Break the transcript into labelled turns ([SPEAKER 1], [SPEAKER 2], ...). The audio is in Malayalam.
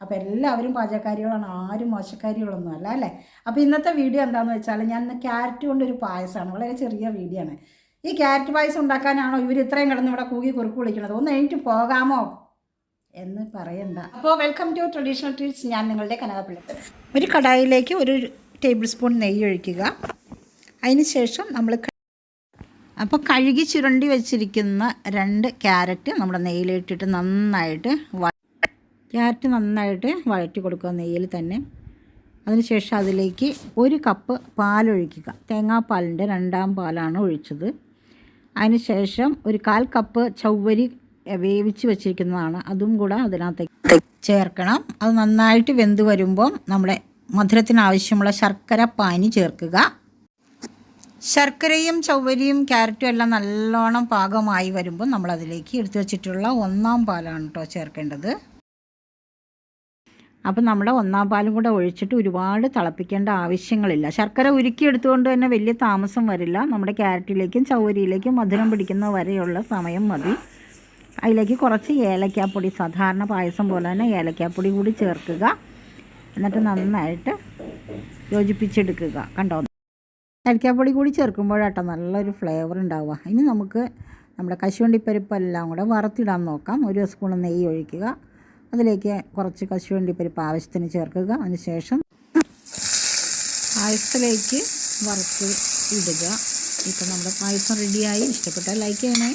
[SPEAKER 1] അപ്പോൾ എല്ലാവരും പാചകക്കാരികളാണ് ആരും മോശക്കാരികളൊന്നും അല്ല അല്ലേ? അപ്പോൾ ഇന്നത്തെ വീഡിയോ എന്താണെന്ന് വെച്ചാൽ ഞാൻ ഇന്ന് ക്യാരറ്റ് കൊണ്ടൊരു പായസമാണ് വളരെ ചെറിയ വീഡിയോ ആണ്. ഈ ക്യാരറ്റ് പായസം ഉണ്ടാക്കാനാണോ ഇവർ ഇത്രയും കിടന്ന് ഇവിടെ കൂകി കുറുക്ക് വിളിക്കണത് ഒന്ന് എണീറ്റ് പോകാമോ? എന്ന് പറയണ്ട. അപ്പോൾ വെൽക്കം ടു ട്രഡീഷണൽ ട്രീറ്റ്സ് ഞാൻ നിങ്ങളുടെ കനകപ്പിള്ളി. ഒരു കടായിലേക്ക് ഒരു ടേബിൾ സ്പൂൺ നെയ്യ് ഒഴിക്കുക. അതിന് ശേഷം നമ്മൾ അപ്പോൾ കഴുകി ചുരണ്ടി വെച്ചിരിക്കുന്ന രണ്ട് ക്യാരറ്റ് നമ്മുടെ നെയ്യിലിട്ടിട്ട് നന്നായിട്ട് ക്യാരറ്റ് നന്നായിട്ട് വഴറ്റി കൊടുക്കുക നെയ്യിൽ തന്നെ. അതിനുശേഷം അതിലേക്ക് ഒരു കപ്പ് പാലൊഴിക്കുക തേങ്ങാപ്പാലിന്റെ രണ്ടാം പാലാണ് ഒഴിച്ചത്. അതിനുശേഷം ഒരു കാൽ കപ്പ് ചവ്വരി വേവിച്ച് വെച്ചിരിക്കുന്നതാണ്. അതും കൂടെ അതിനകത്തേക്ക് ചേർക്കണം. അത് നന്നായിട്ട് വെന്ത് വരുമ്പം നമ്മുടെ മധുരത്തിന് ആവശ്യമുള്ള ശർക്കര പാനി ചേർക്കുക. ശർക്കരയും ചവ്വരിയും ക്യാരറ്റും എല്ലാം നല്ലോണം പാകമായി വരുമ്പോൾ നമ്മളതിലേക്ക് എടുത്തു വച്ചിട്ടുള്ള ഒന്നാം പാലാണ് കേട്ടോ ചേർക്കേണ്ടത്. അപ്പം നമ്മുടെ ഒന്നാം പാലും കൂടെ ഒഴിച്ചിട്ട് ഒരുപാട് തിളപ്പിക്കേണ്ട ആവശ്യങ്ങളില്ല. ശർക്കര ഉരുക്കിയെടുത്തുകൊണ്ട് തന്നെ വലിയ താമസം വരില്ല. നമ്മുടെ ക്യാരറ്റിലേക്കും ചൗരിയിലേക്കും മധുരം പിടിക്കുന്ന വരെയുള്ള സമയം മതി. അതിലേക്ക് കുറച്ച് ഏലക്കാപ്പൊടി സാധാരണ പായസം പോലെ തന്നെ ഏലക്കാപ്പൊടി കൂടി ചേർക്കുക. എന്നിട്ട് നന്നായിട്ട് യോജിപ്പിച്ചെടുക്കുക. കണ്ടോ? ഏലക്കാപ്പൊടി കൂടി ചേർക്കുമ്പോഴാട്ടോ നല്ലൊരു ഫ്ലേവർ ഉണ്ടാവുക. ഇനി നമുക്ക് നമ്മുടെ കശുവണ്ടിപ്പരിപ്പെല്ലാം കൂടെ വറുത്തിടാൻ നോക്കാം. ഒരു സ്പൂൺ നെയ്യ് ഒഴിക്കുക. അതിലേക്ക് കുറച്ച് കശുവണ്ടി പരിപ്പ് ആവശ്യത്തിന് ചേർക്കുക. അതിനുശേഷം പായസത്തിലേക്ക് വറുത്ത് ഇടുക. ഇപ്പം നമ്മുടെ പായസം റെഡിയായി ഇഷ്ടപ്പെട്ടാൽ ലൈക്ക് ചെയ്യണേ.